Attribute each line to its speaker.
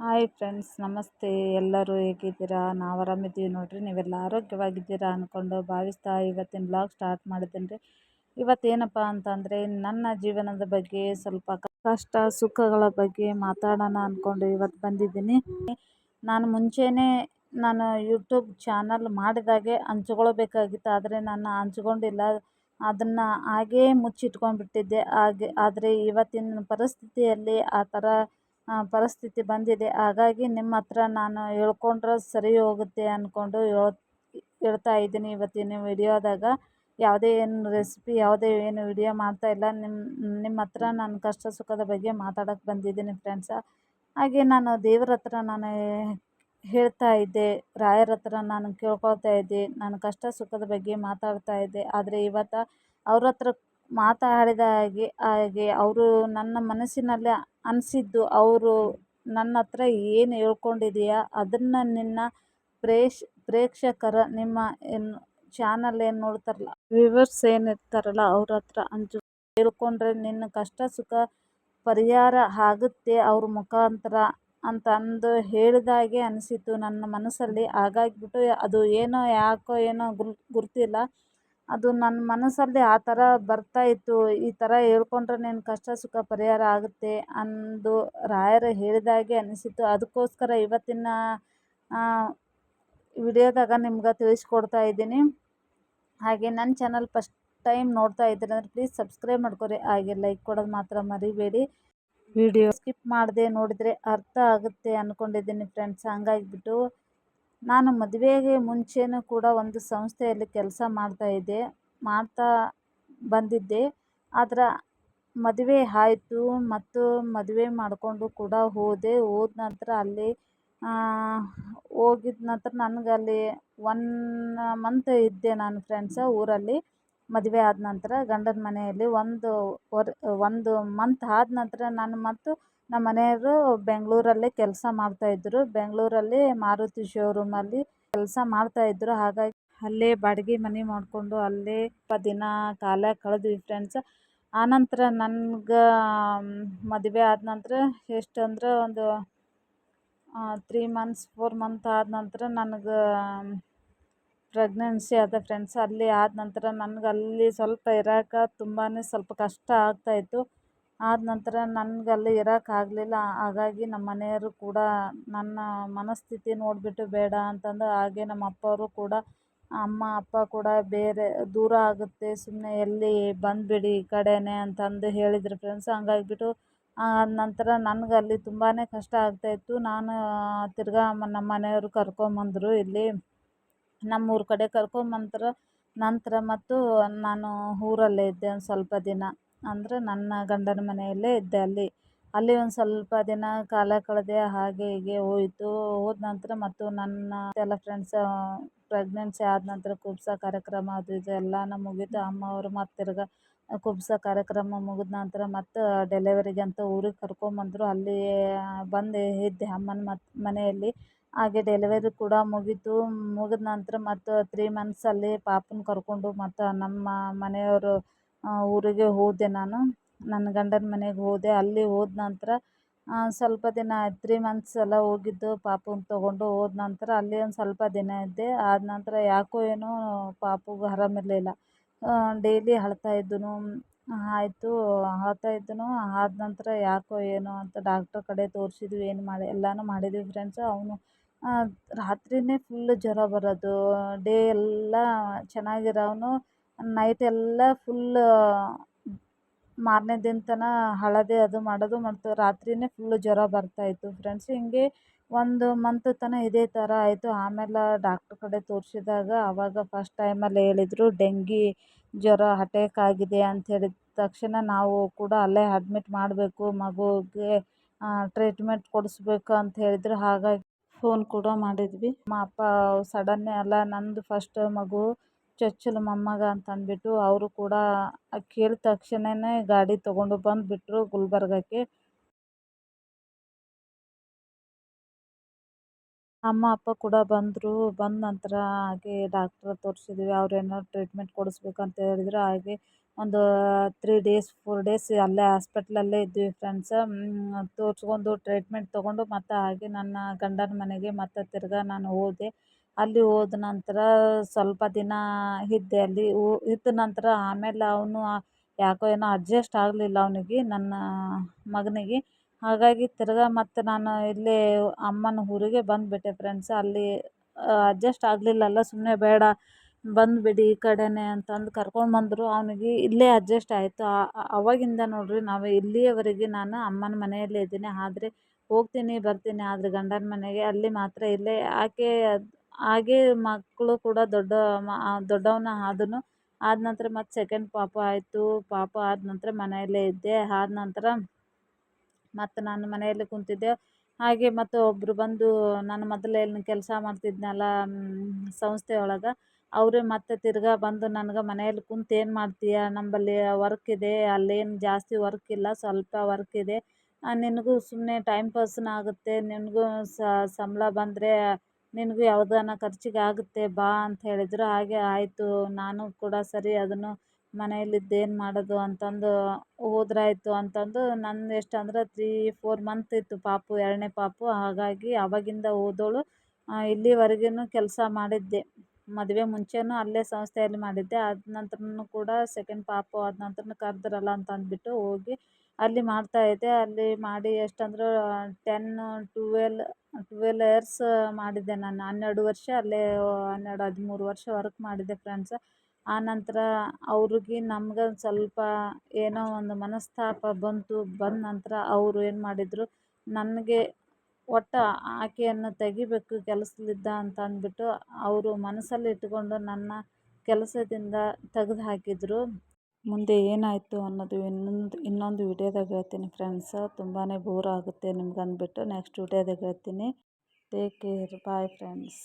Speaker 1: Hi friends ನಮಸ್ತೆ. ಎಲ್ಲರೂ ಹೇಗಿದ್ದೀರಾ? ನಾವು ಆರಾಮಿದ್ದೀವಿ ನೋಡಿರಿ. ನೀವೆಲ್ಲ ಆರೋಗ್ಯವಾಗಿದ್ದೀರಾ ಅಂದ್ಕೊಂಡು ಭಾವಿಸ್ತಾ ಇವತ್ತಿನ ಬ್ಲಾಗ್ ಸ್ಟಾರ್ಟ್ ಮಾಡಿದ್ದೀನಿ ರೀ ಇವತ್ತೇನಪ್ಪ ಅಂತಂದರೆ, ನನ್ನ ಜೀವನದ ಬಗ್ಗೆ ಸ್ವಲ್ಪ ಕಷ್ಟ, ಸುಖಗಳ ಬಗ್ಗೆ ಮಾತಾಡೋಣ ಅಂದ್ಕೊಂಡು ಇವತ್ತು ಬಂದಿದ್ದೀನಿ. ನಾನು ಮುಂಚೆನೇ ನಾನು ಯೂಟ್ಯೂಬ್ ಚಾನಲ್ ಮಾಡಿದಾಗೆ ಹಂಚ್ಕೊಳ್ಬೇಕಾಗಿತ್ತು. ಆದರೆ ನಾನು ಹಂಚ್ಕೊಂಡಿಲ್ಲ. ಅದನ್ನು ಹಾಗೇ ಮುಚ್ಚಿಟ್ಕೊಂಡ್ಬಿಟ್ಟಿದ್ದೆ. ಹಾಗೆ, ಆದರೆ ಇವತ್ತಿನ ಪರಿಸ್ಥಿತಿಯಲ್ಲಿ ಆ ಥರ ಪರಿಸ್ಥಿತಿ ಬಂದಿದೆ. ಹಾಗಾಗಿ ನಿಮ್ಮ ಹತ್ರ ನಾನು ಹೇಳ್ಕೊಂಡ್ರೆ ಸರಿ ಹೋಗುತ್ತೆ ಅಂದ್ಕೊಂಡು ಹೇಳ್, ಹೇಳ್ತಾ ಇದ್ದೀನಿ. ಇವತ್ತಿನ ವಿಡಿಯೋದಾಗ ಯಾವುದೇ ಏನು ರೆಸಿಪಿ ಯಾವುದೇ ಏನು ವಿಡಿಯೋ ಮಾಡ್ತಾಯಿಲ್ಲ ನಿಮ್ಮ ನಿಮ್ಮ ಹತ್ರ ನಾನು ಕಷ್ಟ ಸುಖದ ಬಗ್ಗೆ ಮಾತಾಡೋಕ್ಕೆ ಬಂದಿದ್ದೀನಿ ಫ್ರೆಂಡ್ಸ ಹಾಗೆ ನಾನು ದೇವ್ರ ಹತ್ರ ನಾನು ಹೇಳ್ತಾ ಇದ್ದೆ. ರಾಯರ ಹತ್ರ ನಾನು ಕೇಳ್ಕೊಳ್ತಾ ಇದ್ದೆ. ನಾನು ಕಷ್ಟ ಸುಖದ ಬಗ್ಗೆ ಮಾತಾಡ್ತಾ ಇದ್ದೆ. ಆದರೆ ಇವತ್ತು ಅವ್ರ ಹತ್ರ ಮಾತಾಡಿದ ಹಾಗೆ ಹಾಗೆ ಅವರು ನನ್ನ ಮನಸ್ಸಿನಲ್ಲಿ ಅನಿಸಿದ್ದು, ಅವರು ನನ್ನ ಹತ್ರ ಏನು ಹೇಳ್ಕೊಂಡಿದೀಯ? ಅದನ್ನು ನಿನ್ನ ಪ್ರೇಷ್, ಪ್ರೇಕ್ಷಕರ, ನಿಮ್ಮ ಏನು ಚಾನಲ್ ಏನು ನೋಡ್ತಾರಲ್ಲ ವ್ಯೂವರ್ಸ್ ಏನಿರ್ತಾರಲ್ಲ ಅವ್ರ ಹತ್ರ ಹಂಚು ಹೇಳ್ಕೊಂಡ್ರೆ ನಿನ್ನ ಕಷ್ಟ, ಸುಖ, ಪರಿಹಾರ ಆಗುತ್ತೆ ಅವ್ರ ಮುಖಾಂತರ ಅಂತ ಅಂದು ಹೇಳಿದಾಗೆ ಅನಿಸಿತು ನನ್ನ ಮನಸ್ಸಲ್ಲಿ ಹಾಗಾಗಿಬಿಟ್ಟು ಅದು ಏನೋ ಯಾಕೋ ಏನೋ ಗುರ್, ಗುರ್ತಿಲ್ಲ. ಅದು ನನ್ನ ಮನಸ್ಸಲ್ಲಿ ಆ ಥರ ಬರ್ತಾಯಿತ್ತು ಈ ಥರ ಹೇಳ್ಕೊಂಡ್ರೆ ನಿನ್ನ ಕಷ್ಟ, ಸುಖ ಪರಿಹಾರ ಆಗುತ್ತೆ ಅಂದು ರಾಯರು ಹೇಳಿದಾಗೆ ಅನಿಸಿತು ಅದಕ್ಕೋಸ್ಕರ ಇವತ್ತಿನ ವಿಡಿಯೋದಾಗ ನಿಮ್ಗೆ ತಿಳಿಸ್ಕೊಡ್ತಾ ಇದ್ದೀನಿ. ಹಾಗೆ ನನ್ನ ಚಾನಲ್ ಫಸ್ಟ್ ಟೈಮ್ ನೋಡ್ತಾ ಇದ್ದೀರಿ ಅಂದರೆ ಪ್ಲೀಸ್ ಸಬ್ಸ್ಕ್ರೈಬ್ ಮಾಡ್ಕೊರಿ. ಹಾಗೆ ಲೈಕ್ ಕೊಡೋದು ಮಾತ್ರ ಮರಿಬೇಡಿ. ವಿಡಿಯೋ ಸ್ಕಿಪ್ ಮಾಡದೆ ನೋಡಿದರೆ ಅರ್ಥ ಆಗುತ್ತೆ ಅಂದ್ಕೊಂಡಿದ್ದೀನಿ ಫ್ರೆಂಡ್ಸ್. ಹಂಗಾಗಿಬಿಟ್ಟು ನಾನು ಮದುವೆಗೆ ಮುಂಚೆನೂ ಕೂಡ ಒಂದು ಸಂಸ್ಥೆಯಲ್ಲಿ ಕೆಲಸ ಮಾಡ್ತಾಯಿದ್ದೆ ಮಾಡ್ತಾ ಬಂದಿದ್ದೆ. ಆದ್ರೆ ಮದುವೆ ಆಯಿತು ಮತ್ತು ಮದುವೆ ಮಾಡಿಕೊಂಡು ಕೂಡ ಹೋದೆ. ಹೋದ ನಂತರ ಅಲ್ಲಿ ಹೋಗಿದ ನಂತರ ನನಗಲ್ಲಿ ಒನ್ ಮಂತ್ ಇದ್ದೆ ನಾನು ಫ್ರೆಂಡ್ಸ ಊರಲ್ಲಿ. ಮದುವೆ ಆದ ನಂತರ ಗಂಡನ ಮನೆಯಲ್ಲಿ ಒಂದು ವರ್, ಒಂದು ಮಂತ್ ಆದ ನಂತರ ನಾನು ಮತ್ತು ನಮ್ಮ ಮನೆಯವರು ಬೆಂಗಳೂರಲ್ಲೇ ಕೆಲಸ ಮಾಡ್ತಾಯಿದ್ರು ಬೆಂಗಳೂರಲ್ಲಿ ಮಾರುತಿ ಶೋರೂಮಲ್ಲಿ ಕೆಲಸ ಮಾಡ್ತಾಯಿದ್ರು ಹಾಗಾಗಿ ಅಲ್ಲೇ ಬಾಡಿಗೆ ಮನೆ ಮಾಡಿಕೊಂಡು ಅಲ್ಲೇ ಸ್ವಲ್ಪ ದಿನ ಕಾಲ ಕಳೆದ್ವಿ ಫ್ರೆಂಡ್ಸ್ ಆನಂತರ ನನ್ಗೆ ಮದುವೆ ಆದ ನಂತರ ಎಷ್ಟು ಅಂದ್ರೆ ಒಂದು ತ್ರೀ ಮಂತ್ಸ್ ಫೋರ್ ಮಂತ್ ಆದ ನಂತರ ನನಗೆ ಪ್ರೆಗ್ನೆನ್ಸಿ ಆದ ಫ್ರೆಂಡ್ಸ್ ಅಲ್ಲಿ ಆದ ನಂತರ ನನ್ಗೆ ಅಲ್ಲಿ ಸ್ವಲ್ಪ ಇರೋಕೆ ತುಂಬಾ ಸ್ವಲ್ಪ ಕಷ್ಟ ಆಗ್ತಾಯಿತ್ತು ಆದ ನಂತರ ನನ್ಗೆ ಅಲ್ಲಿ ಇರೋಕ್ಕಾಗಲಿಲ್ಲ ಹಾಗಾಗಿ ನಮ್ಮ ಮನೆಯವರು ಕೂಡ ನನ್ನ ಮನಸ್ಥಿತಿ ನೋಡಿಬಿಟ್ಟು ಬೇಡ ಅಂತಂದು ಹಾಗೆ ನಮ್ಮ ಅಪ್ಪವರು ಕೂಡ, ಅಮ್ಮ, ಅಪ್ಪ ಕೂಡ ಬೇರೆ ದೂರ ಆಗುತ್ತೆ. ಸುಮ್ಮನೆ ಎಲ್ಲಿ ಬಂದುಬಿಡಿ ಈ ಕಡೆಯೇ ಅಂತಂದು ಹೇಳಿದರು ಫ್ರೆಂಡ್ಸ್ ಹಂಗಾಗಿಬಿಟ್ಟು ಆದ ನಂತರ ನನಗೆ ಅಲ್ಲಿ ತುಂಬಾ ಕಷ್ಟ ಆಗ್ತಾಯಿತ್ತು ನಾನು ತಿರ್ಗಾ ನಮ್ಮ ಮನೆಯವರು ಕರ್ಕೊಂಬಂದರು ಇಲ್ಲಿ. ನಮ್ಮೂರ ಕಡೆ ಕರ್ಕೊಂಬಂದ್ರು ನಂತರ ಮತ್ತು ನಾನು ಊರಲ್ಲೇ ಇದ್ದೆ ಒಂದು ಸ್ವಲ್ಪ ದಿನ. ಅಂದರೆ ನನ್ನ ಗಂಡನ ಮನೆಯಲ್ಲೇ ಇದ್ದೆ ಅಲ್ಲಿ. ಅಲ್ಲಿ ಒಂದು ಸ್ವಲ್ಪ ದಿನ ಕಾಲ ಕಳೆದೆ, ಹಾಗೆ ಹೀಗೆ ಹೋಯ್ತು. ಹೋದ ನಂತರ ಮತ್ತು ನನ್ನ ಎಲ್ಲ ಫ್ರೆಂಡ್ಸ್ ಪ್ರೆಗ್ನೆನ್ಸಿ ಆದ ನಂತರ ಕುಬ್ಸ ಕಾರ್ಯಕ್ರಮ ಅದು ಇದು ಎಲ್ಲನೂ ಮುಗೀತು. ಅಮ್ಮ ಅವರು ಮತ್ತು ತಿರ್ಗಾ ಕುಬ್ಸ ಕಾರ್ಯಕ್ರಮ ಮುಗಿದ ನಂತರ ಮತ್ತು ಅಂತ ಊರಿಗೆ ಕರ್ಕೊಂಬಂದರು ಅಲ್ಲಿ ಬಂದು ಇದ್ದೆ ಅಮ್ಮನ ಮತ್ತು ಮನೆಯಲ್ಲಿ. ಹಾಗೆ ಡೆಲಿವರಿ ಕೂಡ ಮುಗೀತು. ಮುಗಿದ ನಂತರ ಮತ್ತು ತ್ರೀ ಮಂತ್ಸಲ್ಲಿ ಪಾಪನ ಕರ್ಕೊಂಡು ಮತ್ತು ನಮ್ಮ ಮನೆಯವರು ಊರಿಗೆ ಹೋದೆ ನಾನು. ನನ್ನ ಗಂಡನ ಮನೆಗೆ ಹೋದೆ. ಅಲ್ಲಿ ಹೋದ ನಂತರ ಸ್ವಲ್ಪ ದಿನ ತ್ರೀ ಮಂತ್ಸ್ ಎಲ್ಲ ಹೋಗಿದ್ದು ಪಾಪುನ ತಗೊಂಡು ಹೋದ ನಂತರ ಅಲ್ಲಿ ಒಂದು ಸ್ವಲ್ಪ ದಿನ ಇದ್ದೆ. ಆದ ನಂತರ ಯಾಕೋ ಏನೋ ಪಾಪುಗೆ ಆರಾಮಿರಲಿಲ್ಲ. ಡೈಲಿ ಅಳ್ತಾ ಇದ್ದನು. ಆಯಿತು, ಅಳ್ತಾ ಇದ್ದನು. ಆದ ನಂತರ ಯಾಕೋ ಏನೋ ಅಂತ ಡಾಕ್ಟ್ರ್ ಕಡೆ ತೋರಿಸಿದ್ವಿ, ಏನು ಮಾಡಿ, ಎಲ್ಲನೂ ಮಾಡಿದ್ವಿ ಫ್ರೆಂಡ್ಸ್ ಅವನು ರಾತ್ರಿಯೇ ಫುಲ್ ಜ್ವರ ಬರೋದು ಡೇ ಎಲ್ಲ ಚೆನ್ನಾಗಿರೋನು ನೈಟ್ ಎಲ್ಲ ಫುಲ್ಲು ಮಾರನೇ ದಿನ ತನಕ ಅಳೋದೆ ಅದು ಮಾಡೋದು ಮತ್ತು ರಾತ್ರಿಯೇ ಫುಲ್ ಜ್ವರ ಬರ್ತಾಯಿತ್ತು ಫ್ರೆಂಡ್ಸ್ ಹಿಂಗೆ ಒಂದು ಮಂತ್ ತನಕ ಇದೇ ಥರ ಆಯಿತು. ಆಮೇಲೆ ಡಾಕ್ಟ್ರ್ ಕಡೆ ತೋರಿಸಿದಾಗ ಆವಾಗ ಫಸ್ಟ್ ಟೈಮಲ್ಲಿ ಹೇಳಿದ್ರು, ಡೆಂಗಿ ಜ್ವರ ಅಟ್ಯಾಕ್ ಆಗಿದೆ ಅಂತ ಹೇಳಿದ ತಕ್ಷಣ ನಾವು ಕೂಡ ಅಲ್ಲೇ ಅಡ್ಮಿಟ್ ಮಾಡಬೇಕು, ಮಗುಗೆ ಟ್ರೀಟ್ಮೆಂಟ್ ಕೊಡಿಸ್ಬೇಕು ಅಂತ ಹೇಳಿದ್ರು. ಹಾಗಾಗಿ ಫೋನ್ ಕೂಡ ಮಾಡಿದ್ವಿ. ನಮ್ಮ ಅಪ್ಪ ಸಡನ್ನೇ ಅಲ್ಲ, ನಂದು ಫಸ್ಟ್ ಮಗು ಚೊಚ್ಚಲು ಮೊಮ್ಮಗ ಅಂತ ಅಂದ್ಬಿಟ್ಟು, ಅವರು ಕೂಡ ಕೇಳಿದ ತಕ್ಷಣನೇ ಗಾಡಿ ತೊಗೊಂಡು ಬಂದುಬಿಟ್ರು ಗುಲ್ಬರ್ಗಕ್ಕೆ. ಅಮ್ಮ, ಅಪ್ಪ ಕೂಡ ಬಂದರು. ಬಂದ ನಂತರ ಹಾಗೆ ಡಾಕ್ಟ್ರ್ ತೋರಿಸಿದ್ವಿ. ಏನೋ ಟ್ರೀಟ್ಮೆಂಟ್ ಅಂತ ಹೇಳಿದ್ರು. ಹಾಗೆ ಒಂದು ತ್ರೀ ಡೇಸ್ ಫೋರ್ ಡೇಸ್ ಅಲ್ಲೇ ಹಾಸ್ಪಿಟ್ಲಲ್ಲೇ ಇದ್ವಿ ಫ್ರೆಂಡ್ಸ್ ತೋರಿಸ್ಕೊಂಡು ಟ್ರೀಟ್ಮೆಂಟ್ ತೊಗೊಂಡು ಮತ್ತು ಹಾಗೆ ನನ್ನ ಗಂಡನ ಮನೆಗೆ ಮತ್ತೆ ತಿರ್ಗಿ ನಾನು ಹೋದೆ. ಅಲ್ಲಿ ಹೋದ ನಂತರ ಸ್ವಲ್ಪ ದಿನ ಇದ್ದೆ. ಅಲ್ಲಿ ಇದ್ದ ನಂತರ ಆಮೇಲೆ ಅವನು ಯಾಕೋ ಏನೋ ಅಡ್ಜಸ್ಟ್ ಆಗಲಿಲ್ಲ ಅವನಿಗೆ, ನನ್ನ ಮಗನಿಗೆ. ಹಾಗಾಗಿ ತಿರ್ಗಿ ಮತ್ತು ನಾನು ಇಲ್ಲೇ ಅಮ್ಮನ ಊರಿಗೆ ಬಂದುಬಿಟ್ಟೆ ಫ್ರೆಂಡ್ಸ್ ಅಲ್ಲಿ ಅಡ್ಜಸ್ಟ್ ಆಗಲಿಲ್ಲಲ್ಲ ಸುಮ್ಮನೆ ಬೇಡ, ಬಂದುಬಿಡಿ ಈ ಕಡೆಯೇ ಅಂತಂದು ಕರ್ಕೊಂಡ್ಬಂದ್ರು ಅವನಿಗೆ ಇಲ್ಲೇ ಅಡ್ಜಸ್ಟ್ ಆಯಿತು. ಅವಾಗಿಂದ ನೋಡಿರಿ ನಾವು ಇಲ್ಲಿಯವರೆಗೆ ನಾನು ಅಮ್ಮನ ಮನೆಯಲ್ಲೇ ಇದ್ದೀನಿ. ಆದರೆ ಹೋಗ್ತೀನಿ, ಬರ್ತೀನಿ. ಆದರೆ ಗಂಡನ ಮನೆಗೆ ಅಲ್ಲಿ ಮಾತ್ರ ಇಲ್ಲೇ. ಆಕೆ ಹಾಗೆ ಮಕ್ಕಳು ಕೂಡ ದೊಡ್ಡ ದೊಡ್ಡವನ ಆದನು. ಆದ ನಂತರ ಮತ್ತು ಸೆಕೆಂಡ್ ಪಾಪ ಆಯಿತು. ಪಾಪ ಆದ ನಂತರ ಮನೆಯಲ್ಲೇ ಇದ್ದೆ. ಆದ ನಂತರ ಮತ್ತು ನಾನು ಮನೆಯಲ್ಲಿ ಕುಂತಿದ್ದೆ. ಹಾಗೆ ಮತ್ತು ಒಬ್ಬರು ಬಂದು ನಾನು ಮೊದಲೇ ಕೆಲಸ ಮಾಡ್ತಿದ್ನಲ್ಲ ಸಂಸ್ಥೆ ಒಳಗೆ. ಅವರೇ ಮತ್ತೆ ತಿರ್ಗಿ ಬಂದು ನನ್ಗೆ ಮನೆಯಲ್ಲಿ ಕುಂತು ಏನು ಮಾಡ್ತೀಯ? ನಮ್ಮಲ್ಲಿ ವರ್ಕ್ ಇದೆ, ಅಲ್ಲೇನು ಜಾಸ್ತಿ ವರ್ಕ್ ಇಲ್ಲ, ಸ್ವಲ್ಪ ವರ್ಕ್ ಇದೆ. ನಿನಗೂ ಸುಮ್ಮನೆ ಟೈಮ್ ಪಾಸ್ನೂ ಆಗುತ್ತೆ. ನಿನಗೂ ಸಂಬಳ ಬಂದರೆ ನಿನಗೂ ಯಾವ್ದಾನ ಖರ್ಚಿಗೆ ಆಗುತ್ತೆ, ಬಾ ಅಂತ ಹೇಳಿದರು. ಹಾಗೆ ಆಯಿತು, ನಾನು ಕೂಡ ಸರಿ, ಅದನ್ನು ಮನೆಯಲ್ಲಿದ್ದು ಏನು ಮಾಡೋದು ಅಂತಂದು ಹೋದ್ರಾಯ್ತು ಅಂತಂದು ನಂದು ಎಷ್ಟು ಅಂದ್ರೆ ತ್ರೀ ಫೋರ್ ಮಂತ್ ಇತ್ತು ಪಾಪು, ಎರಡನೇ ಪಾಪು. ಹಾಗಾಗಿ ಆವಾಗಿಂದ ಹೋದೋಳು ಇಲ್ಲಿವರೆಗೂ ಕೆಲಸ ಮಾಡಿದ್ದೆ. ಮದುವೆ ಮುಂಚೆಯೂ ಅಲ್ಲೇ ಸಂಸ್ಥೆಯಲ್ಲಿ ಮಾಡಿದ್ದೆ. ಆದ ನಂತರನೂ ಕೂಡ ಸೆಕೆಂಡ್ ಪಾಪು ಆದ ನಂತರನೂ ಕರೆದ್ರಲ್ಲ ಅಂತ ಅಂದ್ಬಿಟ್ಟು ಹೋಗಿ ಅಲ್ಲಿ ಮಾಡ್ತಾಯಿದ್ದೆ ಅಲ್ಲಿ ಮಾಡಿ ಎಷ್ಟಂದ್ರೆ ಟೆನ್ ಟುವೆಲ್ ಟುವೆಲ್ ಇಯರ್ಸ್ ಮಾಡಿದ್ದೆ ನಾನು. ಹನ್ನೆರಡು ವರ್ಷ ಅಲ್ಲೇ, ಹನ್ನೆರಡು, ಹದಿಮೂರು ವರ್ಷ ವರ್ಕ್ ಮಾಡಿದ್ದೆ ಫ್ರೆಂಡ್ಸ್ ಆನಂತರ ಅವ್ರಿಗೆ ನಮ್ಗೆ ಸ್ವಲ್ಪ ಏನೋ ಒಂದು ಮನಸ್ತಾಪ ಬಂತು, ಬಂದ ನಂತರ ಅವರು ಏನು ಮಾಡಿದರು, ನನಗೆ ಒಟ್ಟು ಆಕೆಯನ್ನು ತೆಗಿಬೇಕು ಕೆಲಸದಿಂದ ಅಂತ ಅಂದ್ಬಿಟ್ಟು ಅವರು ಮನಸ್ಸಲ್ಲಿ ಇಟ್ಕೊಂಡು ನನ್ನ ಕೆಲಸದಿಂದ ತೆಗ್ದು ಹಾಕಿದರು. ಮುಂದೆ ಏನಾಯಿತು ಅನ್ನೋದು ಇನ್ನೊಂದು ಇನ್ನೊಂದು ವಿಡಿಯೋದಾಗ ಹೇಳ್ತೀನಿ ಫ್ರೆಂಡ್ಸ್ ತುಂಬಾ ಬೋರ್ ಆಗುತ್ತೆ ನಿಮ್ಗೆ ಅಂದ್ಬಿಟ್ಟು ನೆಕ್ಸ್ಟ್ ವಿಡಿಯೋದಾಗ ಹೇಳ್ತೀನಿ. Take care bye friends